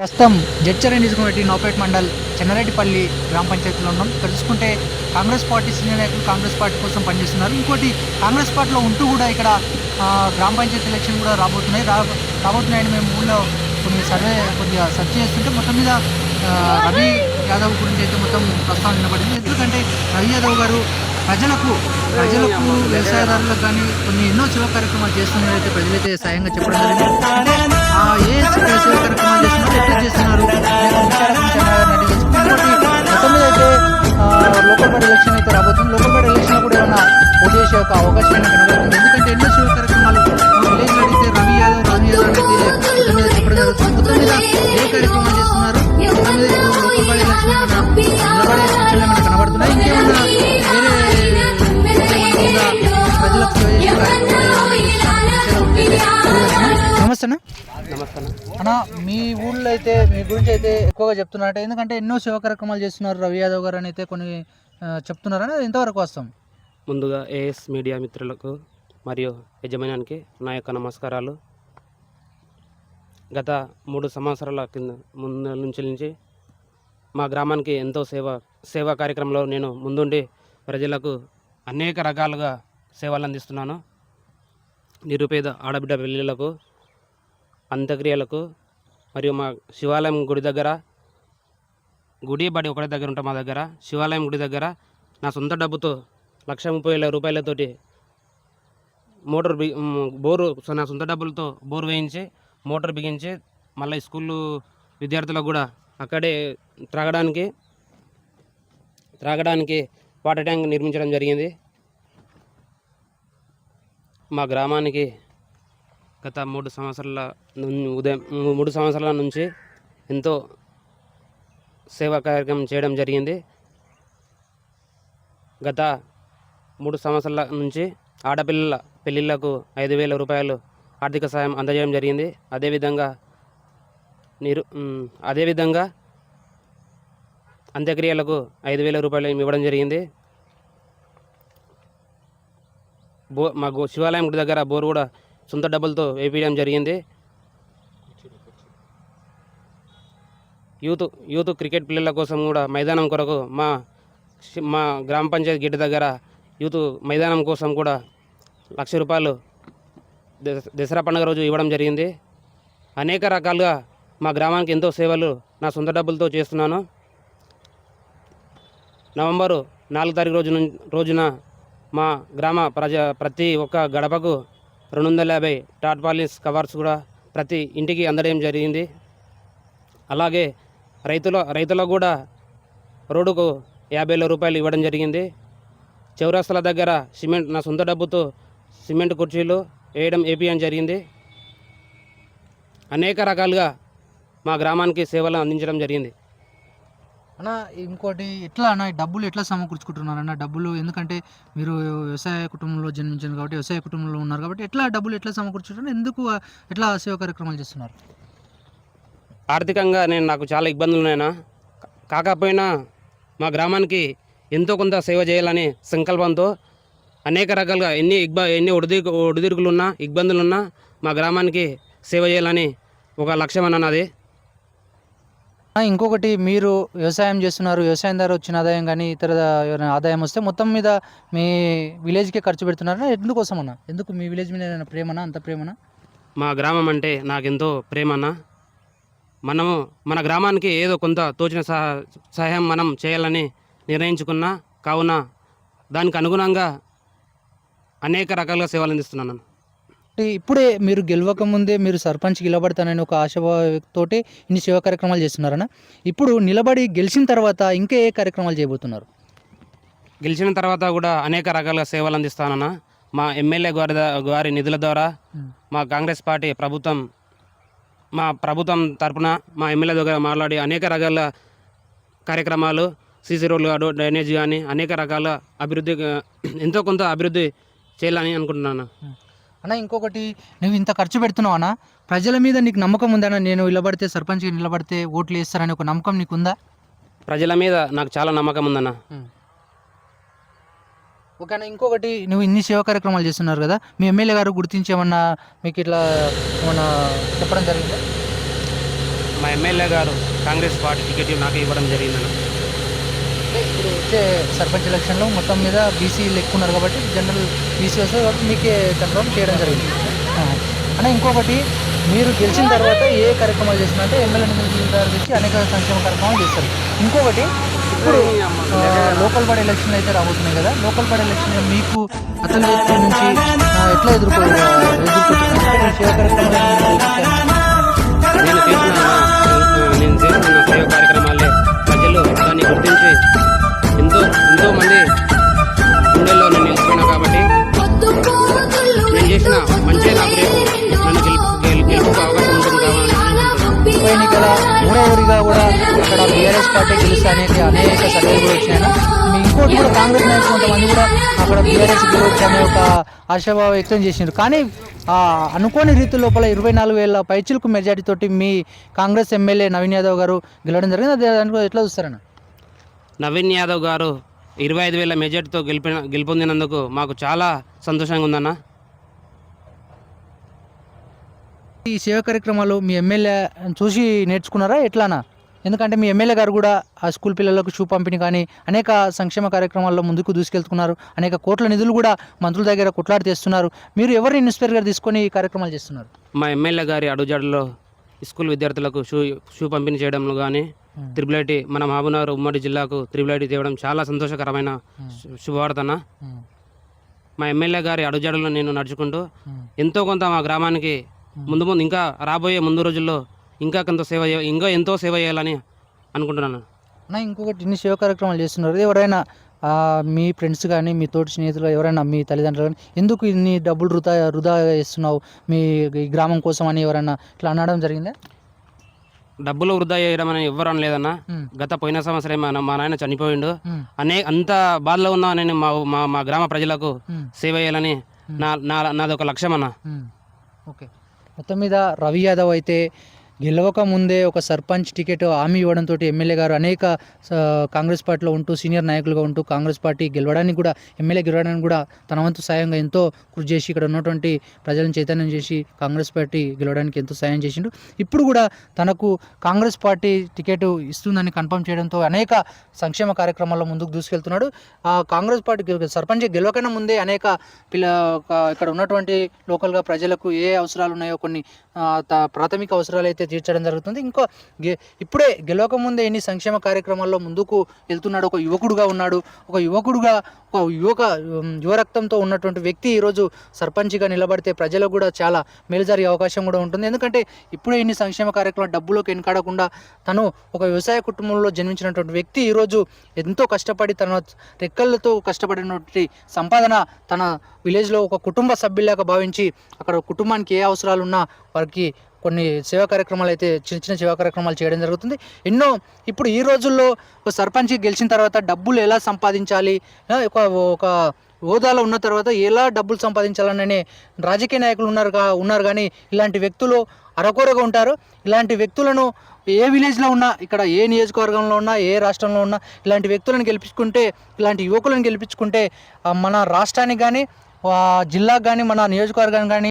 ప్రస్తుతం జడ్చర నియోజకవర్గం నోపేట్ మండల్ చెన్నారెడ్డిపల్లి గ్రామ పంచాయతీలో ఉన్నాం. ఇక్కడ చూసుకుంటే కాంగ్రెస్ పార్టీ సీనియర్ నాయకులు కాంగ్రెస్ పార్టీ కోసం పనిచేస్తున్నారు. ఇంకోటి కాంగ్రెస్ పార్టీలో ఉంటూ కూడా ఇక్కడ గ్రామ పంచాయతీ ఎలక్షన్ కూడా రాబోతున్నాయి. రా రాబోతున్నాయని మేము ఊళ్ళో కొన్ని సర్వే కొద్దిగా సెర్చ్ చేస్తుంటే మొత్తం మీద రవి యాదవ్ గురించి అయితే మొత్తం ప్రస్తావన వినబడింది ఎందుకంటే రవి యాదవ్ గారు ప్రజలకు ప్రజలకు వ్యవసాయదారులకు కానీ కొన్ని ఎన్నో శివ కార్యక్రమాలు చేస్తున్నారైతే ప్రజలైతే సాయంగా చెప్పడం జరిగింది. ఏ సేవ కార్యక్రమాలు చేస్తున్నారు ఎట్లా చేస్తున్నారు. మొత్తం అయితే లోకల్ బాడీ ఎలక్షన్ అయితే రాబోతుంది. లోకల్ బాడీ ఎలక్షన్ కూడా ఏమైనా పోటీ చేసే ఒక అవకాశం అయితే కనబడుతుంది? ఎందుకంటే ఎన్నో సేవ కార్యక్రమాలు విలేజ్ అడిగితే రవి యాదవ్ రవి యాదవ్ అనేది మొత్తం మీద చెప్పడం జరుగుతుంది? మొత్తం మీద ఏ కార్యక్రమాలు చేస్తున్నారు? మొత్తం మీద లోకల్ బాడీ ఎలక్షన్ ఏమైనా నిలబడే సూచనలు ఏమైనా కనబడుతున్నాయి? ఇంకేమన్నా వేరే ప్రజలకు నమస్తే అన్న మీ ఊళ్ళో అయితే మీ గురించి అయితే ఎక్కువగా చెప్తున్నారంటే ఎందుకంటే ఎన్నో సేవా కార్యక్రమాలు చేస్తున్నారు రవి యాదవ్ గారు అని అయితే కొన్ని చెప్తున్నారని అది ఎంతవరకు వస్తాం ముందుగా ఏఎస్ మీడియా మిత్రులకు మరియు యజమానానికి నా యొక్క నమస్కారాలు. గత మూడు సంవత్సరాల కింద ముందు నుంచి నుంచి మా గ్రామానికి ఎంతో సేవ సేవా కార్యక్రమంలో నేను ముందుండి ప్రజలకు అనేక రకాలుగా సేవలు అందిస్తున్నాను. నిరుపేద ఆడబిడ్డ పెళ్ళిళ్ళకు అంత్యక్రియలకు మరియు మా శివాలయం గుడి దగ్గర గుడి బడి ఒకటి దగ్గర ఉంటాం మా దగ్గర. శివాలయం గుడి దగ్గర నా సొంత డబ్బుతో లక్ష ముప్పై వేల రూపాయలతోటి మోటార్ బి బోరు సో నా సొంత డబ్బులతో బోరు వేయించి మోటార్ బిగించి మళ్ళీ స్కూల్ విద్యార్థులకు కూడా అక్కడే త్రాగడానికి త్రాగడానికి వాటర్ ట్యాంక్ నిర్మించడం జరిగింది. మా గ్రామానికి గత మూడు సంవత్సరాల ఉదయం మూడు సంవత్సరాల నుంచి ఎంతో సేవా కార్యక్రమం చేయడం జరిగింది. గత మూడు సంవత్సరాల నుంచి ఆడపిల్లల పెళ్ళిళ్ళకు ఐదు వేల రూపాయలు ఆర్థిక సాయం అందజేయడం జరిగింది. అదేవిధంగా నిరు అదేవిధంగా అంత్యక్రియలకు ఐదు వేల రూపాయలు ఇవ్వడం జరిగింది. బో మా గో శివాలయం గుడి దగ్గర బోర్ కూడా సొంత డబ్బులతో వేపించడం జరిగింది. యూత్ యూత్ క్రికెట్ పిల్లల కోసం కూడా మైదానం కొరకు మా మా గ్రామ పంచాయతీ గేట్ దగ్గర యూత్ మైదానం కోసం కూడా లక్ష రూపాయలు దస- దసరా పండుగ రోజు ఇవ్వడం జరిగింది. అనేక రకాలుగా మా గ్రామానికి ఎంతో సేవలు నా సొంత డబ్బులతో చేస్తున్నాను. నవంబరు నాలుగు తారీఖు రోజు రోజున మా గ్రామ ప్రజ ప్రతి ఒక్క గడపకు రెండు వందల యాభై టాట్పాలిస్ కవర్స్ కూడా ప్రతి ఇంటికి అందడం జరిగింది. అలాగే రైతుల రైతులకు కూడా రోడ్డుకు యాభై వేల రూపాయలు ఇవ్వడం జరిగింది. చౌరస్తల దగ్గర సిమెంట్ నా సొంత డబ్బుతో సిమెంట్ కుర్చీలు వేయడం ఏపీఎం జరిగింది. అనేక రకాలుగా మా గ్రామానికి సేవలు అందించడం జరిగింది. అన్న ఇంకోటి ఎట్లా అన్న ఈ డబ్బులు ఎట్లా సమకూర్చుకుంటున్నారు అన్న డబ్బులు ఎందుకంటే మీరు వ్యవసాయ కుటుంబంలో జన్మించారు కాబట్టి వ్యవసాయ కుటుంబంలో ఉన్నారు కాబట్టి ఎట్లా డబ్బులు ఎట్లా సమకూర్చుంటున్నారు ఎందుకు ఎట్లా సేవా కార్యక్రమాలు చేస్తున్నారు? ఆర్థికంగా నేను నాకు చాలా ఇబ్బందులు ఉన్నాయన్నా. కాకపోయినా మా గ్రామానికి ఎంతో కొంత సేవ చేయాలని సంకల్పంతో అనేక రకాలుగా ఎన్ని ఇబ్బ ఎన్ని ఒడిదిరు ఒడిదుడుకులున్నా ఇబ్బందులున్నా మా గ్రామానికి సేవ చేయాలని ఒక లక్ష్యం అన్నది ఇంకొకటి మీరు వ్యవసాయం చేస్తున్నారు వ్యవసాయం ద్వారా వచ్చిన ఆదాయం కానీ ఇతర ఏమైనా ఆదాయం వస్తే మొత్తం మీద మీ విలేజ్కే ఖర్చు పెడుతున్నారా? ఎందుకోసం అన్న ఎందుకు మీ విలేజ్ మీద ఏమైనా ప్రేమనా? అంత ప్రేమనా? మా గ్రామం అంటే నాకెంతో ప్రేమ అన్న మనము మన గ్రామానికి ఏదో కొంత తోచిన సహ సహాయం మనం చేయాలని నిర్ణయించుకున్నా కావున దానికి అనుగుణంగా అనేక రకాలుగా సేవలు అందిస్తున్నాను ఇప్పుడే మీరు గెలవక ముందే మీరు సర్పంచ్ నిలబడతానని ఒక ఆశతోటి ఇన్ని సేవా కార్యక్రమాలు చేస్తున్నారన్న ఇప్పుడు నిలబడి గెలిచిన తర్వాత ఇంకా ఏ కార్యక్రమాలు చేయబోతున్నారు? గెలిచిన తర్వాత కూడా అనేక రకాల సేవలు అందిస్తానన్న. మా ఎమ్మెల్యే గారి గారి నిధుల ద్వారా మా కాంగ్రెస్ పార్టీ ప్రభుత్వం మా ప్రభుత్వం తరపున మా ఎమ్మెల్యే దగ్గర మాట్లాడి అనేక రకాల కార్యక్రమాలు సీసీ రోడ్లు కాదు డ్రైనేజ్ కానీ అనేక రకాల అభివృద్ధి ఎంతో కొంత అభివృద్ధి చేయాలని అనుకుంటున్నాను. అన్న ఇంకొకటి నువ్వు ఇంత ఖర్చు పెడుతున్నావు అన్న ప్రజల మీద నీకు నమ్మకం ఉందన్న నేను నిలబడితే సర్పంచ్కి నిలబడితే ఓట్లు వేస్తారని ఒక నమ్మకం నీకుందా? ప్రజల మీద నాకు చాలా నమ్మకం ఉందన్న. ఓకేనా ఇంకొకటి నువ్వు ఇన్ని సేవా కార్యక్రమాలు చేస్తున్నారు కదా మీ ఎమ్మెల్యే గారు గుర్తించి ఏమన్నా మీకు ఇట్లా ఏమన్నా చెప్పడం జరిగిందా? మా ఎమ్మెల్యే గారు కాంగ్రెస్ పార్టీ టికెట్ నాకు ఇవ్వడం జరిగిందన్న. వచ్చే సర్పంచ్ ఎలక్షన్లో మొత్తం మీద బీసీలు ఎక్కువ ఉన్నారు కాబట్టి జనరల్ బీసీ వస్తుంది కాబట్టి మీకే కన్ఫర్మ్ చేయడం జరిగింది. అంటే అన్న ఇంకొకటి మీరు గెలిచిన తర్వాత ఏ కార్యక్రమాలు చేసినారంటే ఎమ్మెల్యే నిధుల తెచ్చి అనేక సంక్షేమ కార్యక్రమాలు చేస్తారు. ఇంకొకటి ఇప్పుడు లోకల్ బాడీ ఎలక్షన్ అయితే రాబోతున్నాయి కదా. లోకల్ బాడీ ఎలక్షన్ మీకు అతని నుంచి ఎట్లా ఎదుర్కో బీఆర్ఎస్ పార్టీ గెలుస్తా అనేది అనేక సర్వేలు కూడా వచ్చాయి మీ ఇంకోటి కూడా కాంగ్రెస్ నాయకులు కొంతమంది కూడా అక్కడ బీఆర్ఎస్ గెలవచ్చు అనే ఒక ఆశాభావం వ్యక్తం చేసినారు కానీ ఆ అనుకోని రీతి లోపల ఇరవై నాలుగు వేల పైచిలకు మెజార్టీ తోటి మీ కాంగ్రెస్ ఎమ్మెల్యే నవీన్ యాదవ్ గారు గెలవడం జరిగింది. అది దానికి ఎట్లా చూస్తారన్న? నవీన్ యాదవ్ గారు ఇరవై ఐదు వేల మెజార్టీతో గెలిపిన గెలుపొందినందుకు మాకు చాలా సంతోషంగా ఉందన్న. ఈ సేవా కార్యక్రమాలు మీ ఎమ్మెల్యే చూసి నేర్చుకున్నారా? ఎట్లానా? ఎందుకంటే మీ ఎమ్మెల్యే గారు కూడా ఆ స్కూల్ పిల్లలకు షూ పంపిణీ కానీ అనేక సంక్షేమ కార్యక్రమాల్లో ముందుకు దూసుకెళ్తున్నారు. అనేక కోట్ల నిధులు కూడా మంత్రుల దగ్గర కొట్లాడి తెస్తున్నారు. మీరు ఎవరిని ఇన్స్పైర్గా తీసుకొని ఈ కార్యక్రమాలు చేస్తున్నారు? మా ఎమ్మెల్యే గారి అడుగుజాడలో స్కూల్ విద్యార్థులకు షూ షూ పంపిణీ చేయడంలో కానీ త్రిబుల్ ఐటీ మన మహబూబ్నగర్ ఉమ్మడి జిల్లాకు త్రిబుల్ ఐటీ తేవడం చాలా సంతోషకరమైన శు- శుభవార్త అన్న మా ఎమ్మెల్యే గారి అడుగుజాడలో నేను నడుచుకుంటూ ఎంతో కొంత మా గ్రామానికి ముందు ముందు ఇంకా రాబోయే ముందు రోజుల్లో ఇంకా కొంత సేవ ఇంకా ఎంతో సేవ చేయాలని అనుకుంటున్నాను. నా ఇంకొకటి ఇన్ని సేవా కార్యక్రమాలు చేస్తున్నారు. ఎవరైనా మీ ఫ్రెండ్స్ కానీ మీ తోటి స్నేహితులు ఎవరైనా మీ తల్లిదండ్రులు కానీ ఎందుకు ఇన్ని డబ్బులు వృధా వృధా చేస్తున్నావు? మీ ఈ గ్రామం కోసం అని ఎవరైనా ఇట్లా అనడం జరిగిందా? డబ్బులు వృధా చేయడం అని ఎవ్వరు అనలేదన్న. గత పోయిన సంవత్సరం మా మా నాయన చనిపోయిండు. అనే అంత బాధలో ఉన్నా నేను మా మా మా గ్రామ ప్రజలకు. సేవ చేయాలని నా నా నాది ఒక లక్ష్యం అన్న. ఓకే. మొత్తం మీద రవి యాదవ్ అయితే గెలవక ముందే ఒక సర్పంచ్ టికెట్ హామీ ఇవ్వడంతో ఎమ్మెల్యే గారు అనేక కాంగ్రెస్ పార్టీలో ఉంటూ సీనియర్ నాయకులుగా ఉంటూ కాంగ్రెస్ పార్టీ గెలవడానికి కూడా ఎమ్మెల్యే గెలవడానికి కూడా తన వంతు సాయంగా ఎంతో కృషి చేసి ఇక్కడ ఉన్నటువంటి ప్రజలను చైతన్యం చేసి కాంగ్రెస్ పార్టీ గెలవడానికి ఎంతో సాయం చేసిండు. ఇప్పుడు కూడా తనకు కాంగ్రెస్ పార్టీ టికెట్ ఇస్తుందని కన్ఫర్మ్ చేయడంతో అనేక సంక్షేమ కార్యక్రమాల్లో ముందుకు దూసుకెళ్తున్నాడు. ఆ కాంగ్రెస్ పార్టీ సర్పంచ్ గెలవకన్నా ముందే అనేక పిల్ల ఇక్కడ ఉన్నటువంటి లోకల్గా ప్రజలకు ఏ అవసరాలు ఉన్నాయో కొన్ని ప్రాథమిక అవసరాలు అయితే తీర్చడం జరుగుతుంది. ఇంకో గె- ఇప్పుడే గెలవక ముందే ఎన్ని సంక్షేమ కార్యక్రమాల్లో ముందుకు వెళ్తున్నాడు. ఒక యువకుడుగా ఉన్నాడు. ఒక యువకుడుగా ఒక యువక యువరక్తంతో ఉన్నటువంటి వ్యక్తి ఈరోజు సర్పంచ్గా నిలబడితే ప్రజలకు కూడా చాలా మేలు జరిగే అవకాశం కూడా ఉంటుంది. ఎందుకంటే ఇప్పుడే ఇన్ని సంక్షేమ కార్యక్రమాలు డబ్బులోకి వెనకాడకుండా తను ఒక వ్యవసాయ కుటుంబంలో జన్మించినటువంటి వ్యక్తి ఈరోజు ఎంతో కష్టపడి తన రెక్కలతో కష్టపడినటువంటి సంపాదన తన విలేజ్లో ఒక కుటుంబ సభ్యులాగా భావించి అక్కడ కుటుంబానికి ఏ అవసరాలు ఉన్నా వారికి కొన్ని సేవా కార్యక్రమాలు అయితే చిన్న చిన్న సేవా కార్యక్రమాలు చేయడం జరుగుతుంది. ఎన్నో ఇప్పుడు ఈ రోజుల్లో ఒక సర్పంచ్ గెలిచిన తర్వాత డబ్బులు ఎలా సంపాదించాలి? ఒక ఒక హోదాలో ఉన్న తర్వాత ఎలా డబ్బులు సంపాదించాలనే రాజకీయ నాయకులు ఉన్నారు కా ఉన్నారు కానీ ఇలాంటి వ్యక్తులు అరకొరగా ఉంటారు. ఇలాంటి వ్యక్తులను ఏ విలేజ్లో ఉన్నా ఇక్కడ ఏ నియోజకవర్గంలో ఉన్నా ఏ రాష్ట్రంలో ఉన్నా ఇలాంటి వ్యక్తులను గెలిపించుకుంటే ఇలాంటి యువకులను గెలిపించుకుంటే మన రాష్ట్రానికి కానీ జిల్లాకు కానీ మన నియోజకవర్గానికి కానీ